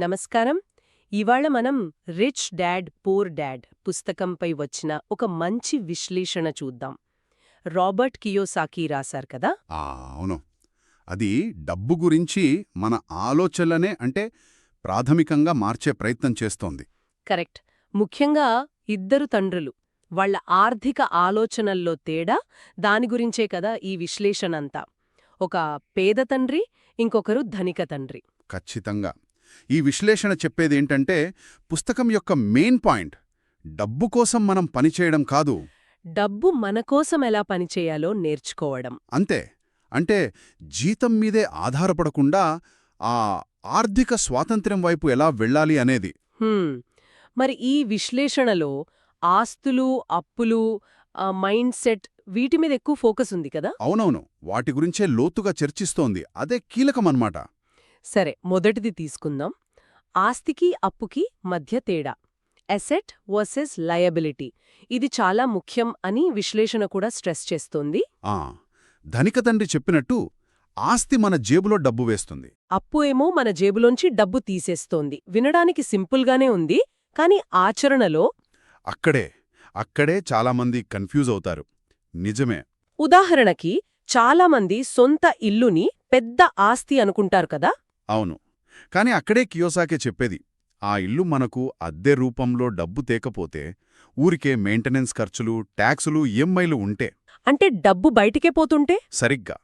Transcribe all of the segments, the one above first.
నమస్కారం. ఇవాళ మనం రిచ్ డాడ్ పూర్ డాడ్ పుస్తకంపై వచ్చిన ఒక మంచి విశ్లేషణ చూద్దాం. రాబర్ట్ కియోసాకి రాశారు కదా? అవును. అది డబ్బు గురించి మన ఆలోచనలనే అంటే ప్రాథమికంగా మార్చే ప్రయత్నం చేస్తోంది. కరెక్ట్. ముఖ్యంగా ఇద్దరు తండ్రులు వాళ్ళ ఆర్థిక ఆలోచనల్లో తేడా దాని గురించే కదా ఈ విశ్లేషణ అంతా. ఒక పేద తండ్రి ఇంకొకరు ధనిక తండ్రి. ఖచ్చితంగా. ఈ విశ్లేషణ చెప్పేదేంటంటే పుస్తకం యొక్క మెయిన్ పాయింట్ డబ్బు కోసం మనం పనిచేయడం కాదు. డబ్బు మన కోసం ఎలా పనిచేయాలో నేర్చుకోవడం. అంతే. అంటే జీతం మీదే ఆధారపడకుండా ఆ ఆర్థిక స్వాతంత్ర్యం వైపు ఎలా వెళ్ళాలి అనేది. మరి ఈ విశ్లేషణలో ఆస్తులు అప్పులు మైండ్ సెట్ వీటి మీద ఎక్కువ ఫోకస్ ఉంది కదా? అవునవును. వాటి గురించే లోతుగా చర్చిస్తోంది. అదే కీలకమన్నమాట. సరే మొదటిది తీసుకుందాం. ఆస్తికి అప్పుకి మధ్య తేడా. Asset versus liability. ఇది చాలా ముఖ్యం అని విశ్లేషణ కూడా స్ట్రెస్ చేస్తోంది. ఆ ధనిక తండ్రి చెప్పినట్టు ఆస్తి మన జేబులో డబ్బు వేస్తుంది. అప్పు ఏమో మన జేబులోంచి డబ్బు తీసేస్తోంది. వినడానికి సింపుల్గానే ఉంది కానీ ఆచరణలో అక్కడే అక్కడే చాలామంది కన్ఫ్యూజ్ అవుతారు. నిజమే. ఉదాహరణకి చాలామంది సొంత ఇల్లుని పెద్ద ఆస్తి అనుకుంటారు కదా? అవును. కాని అక్కడే కియోసాకే చెప్పేది ఆ ఇల్లు మనకు అద్దె రూపంలో డబ్బు తేకపోతే ఊరికే మెయింటెనెన్స్ ఖర్చులు ట్యాక్సులు ఈఎంఐలు ఉంటే. అంటే డబ్బు బయటికే పోతుంటే? సరిగ్గా.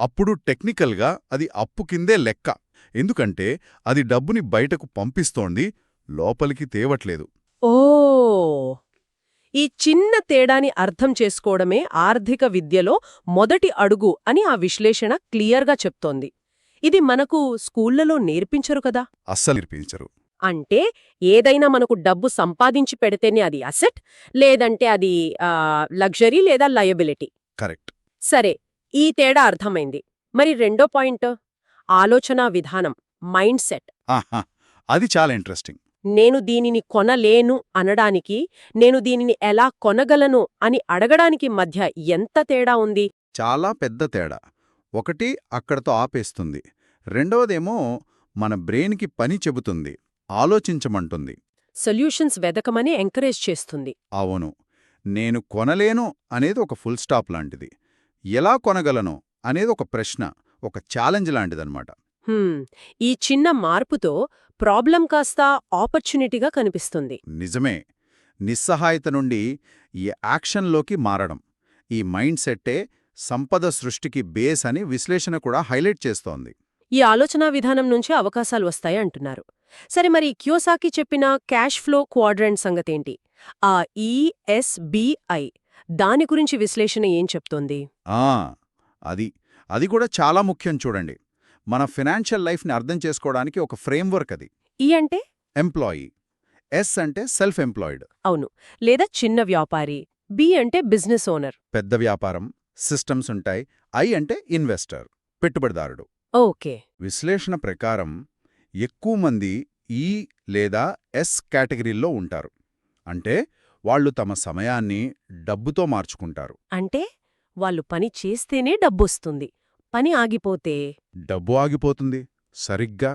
అప్పుడు టెక్నికల్గా అది అప్పు కిందే లెక్క. ఎందుకంటే అది డబ్బుని బయటకు పంపిస్తోంది లోపలికి తేవట్లేదు. ఓ! ఈ చిన్న తేడాని అర్థం చేసుకోవడమే ఆర్థిక విద్యలో మొదటి అడుగు అని ఆ విశ్లేషణ క్లియర్గా చెప్తోంది. ఇది మనకు స్కూళ్ళలో నేర్పించరు కదా? అస్సలు నిర్పించరు. అంటే ఏదైనా మనకు డబ్బు సంపాదించి పెడితేనే అది అసెట్ లేదంటే అది లగ్జరీ లేదా లయబిలిటీ. కరెక్ట్. సరే ఈ తేడా అర్థమైంది. మరి రెండో పాయింట్ ఆలోచనా విధానం మైండ్ సెట్. అది చాలా ఇంట్రెస్టింగ్. నేను దీనిని కొనలేను అనడానికి నేను దీనిని ఎలా కొనగలను అని అడగడానికి మధ్య ఎంత తేడా ఉంది? చాలా పెద్ద తేడా. ఒకటి అక్కడతో ఆపేస్తుంది. రెండవదేమో మన బ్రెయిన్కి పని చెబుతుంది. ఆలోచించమంటుంది. సొల్యూషన్స్ వెదకమని ఎంకరేజ్ చేస్తుంది. అవును. నేను కొనలేను అనేది ఒక ఫుల్ స్టాప్ లాంటిది. ఎలా కొనగలను అనేది ఒక ప్రశ్న ఒక ఛాలెంజ్ లాంటిదన్నమాట. ఈ చిన్న మార్పుతో ప్రాబ్లం కాస్త ఆపర్చునిటీగా కనిపిస్తుంది. నిజమే. నిస్సహాయత నుండి ఈ యాక్షన్లోకి మారడం. ఈ మైండ్ సెట్టే సంపద సృష్టికి బేస్ అని విశ్లేషణ కూడా హైలైట్ చేస్తోంది. ఈ ఆలోచనా విధానం నుంచి అవకాశాలు వస్తాయి అంటున్నారు. సరే మరి క్యోసాకి చెప్పిన క్యాష్ ఫ్లో క్వాడ్రెంట్ సంగతేంటి? ఆ ఈఎస్బిఐ దాని గురించి విశ్లేషణ ఏం చెప్తోంది? ఆ అది అది కూడా చాలా ముఖ్యం చూడండి. మన ఫినాన్షియల్ లైఫ్ని అర్థం చేసుకోవడానికి ఒక ఫ్రేమ్వర్క్ అది. ఈ అంటే? ఎంప్లాయీ. ఎస్ అంటే సెల్ఫ్ ఎంప్లాయిడ్. అవును. లేదా చిన్న వ్యాపారి. బి అంటే బిజినెస్ ఓనర్. పెద్ద వ్యాపారం. సిస్టమ్స్ ఉంటాయి. ఐ అంటే ఇన్వెస్టర్ పెట్టుబడిదారుడు. ఓకే. విశ్లేషణ ప్రకారం ఎక్కువ మంది ఈ లేదా ఎస్ కేటగిరీల్లో ఉంటారు. అంటే వాళ్ళు తమ సమయాన్ని డబ్బుతో మార్చుకుంటారు. అంటే వాళ్ళు పని చేస్తేనే డబ్బొస్తుంది. పని ఆగిపోతే? డబ్బు ఆగిపోతుంది సరిగ్గా.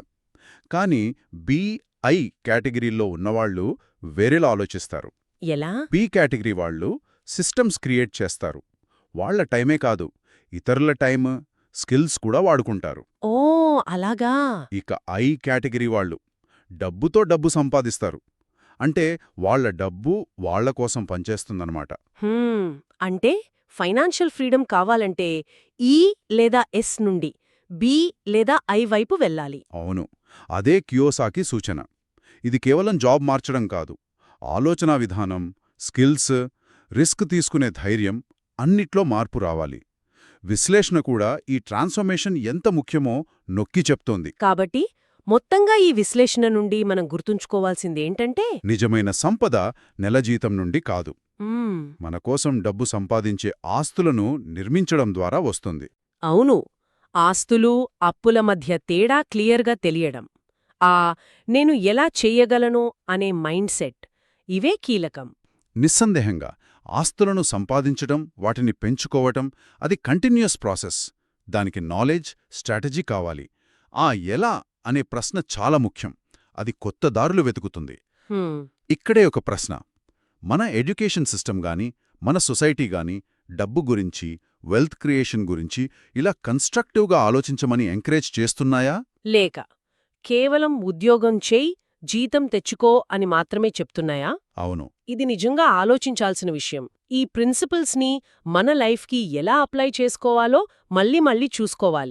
కాని బిఐ కేటగిరీలో ఉన్నవాళ్ళు వేరేలా ఆలోచిస్తారు. ఎలా? బి కేటగిరీ వాళ్ళు సిస్టమ్స్ క్రియేట్ చేస్తారు. వాళ్ళ టైమే కాదు ఇతరుల టైం స్కిల్స్ కూడా వాడుకుంటారు. ఓ అలాగా? ఇక ఐ కేటగిరీ వాళ్ళు డబ్బుతో డబ్బు సంపాదిస్తారు. అంటే వాళ్ళ డబ్బు వాళ్ళ కోసం పనిచేస్తుందన్నమాట. హ్మ్, అంటే ఫైనాన్షియల్ ఫ్రీడమ్ కావాలంటే ఈ లేదా ఎస్ నుండి బి లేదా ఐ వైపు వెళ్ళాలి. అవును. అదే కియోసాకి సూచన. ఇది కేవలం జాబ్ మార్చడం కాదు. ఆలోచనా విధానం స్కిల్స్ రిస్క్ తీసుకునే ధైర్యం అన్నిట్లో మార్పు రావాలి. విశ్లేషణ కూడా ఈ ట్రాన్స్ఫర్మేషన్ ఎంత ముఖ్యమో నొక్కి చెప్తోంది. కాబట్టి మొత్తంగా ఈ విశ్లేషణ నుండి మనం గుర్తుంచుకోవాల్సిందేంటంటే నిజమైన సంపద నెల జీతం నుండి కాదు. మన కోసం డబ్బు సంపాదించే ఆస్తులను నిర్మించడం ద్వారా వస్తుంది. అవును. ఆస్తులు అప్పుల మధ్య తేడా క్లియర్గా తెలియడం. ఆ నేను ఎలా చెయ్యగలను అనే మైండ్ సెట్. ఇవే కీలకం. నిస్సందేహంగా ఆస్తులను సంపాదించడం వాటిని పెంచుకోవటం అది కంటిన్యూస్ ప్రాసెస్. దానికి నాలెడ్జ్ స్ట్రాటజీ కావాలి. ఆ ఎలా అనే ప్రశ్న చాలా ముఖ్యం. అది కొత్త దారులు వెతుకుతుంది. ఇక్కడే ఒక ప్రశ్న. మన ఎడ్యుకేషన్ సిస్టమ్ గాని మన సొసైటీ గాని డబ్బు గురించి వెల్త్ క్రియేషన్ గురించి ఇలా కన్స్ట్రక్టివ్గా ఆలోచించమని ఎంకరేజ్ చేస్తున్నాయా? లేక. కేవలం ఉద్యోగం చేయి జీతం తెచ్చుకో అని మాత్రమే చెప్తున్నాయా? అవును. ఇది నిజంగా ఆలోచించాల్సిన విషయం. ఈ ప్రిన్సిపల్స్ని మన లైఫ్కి ఎలా అప్లై చేసుకోవాలో మళ్ళీ మళ్ళీ చూసుకోవాలి.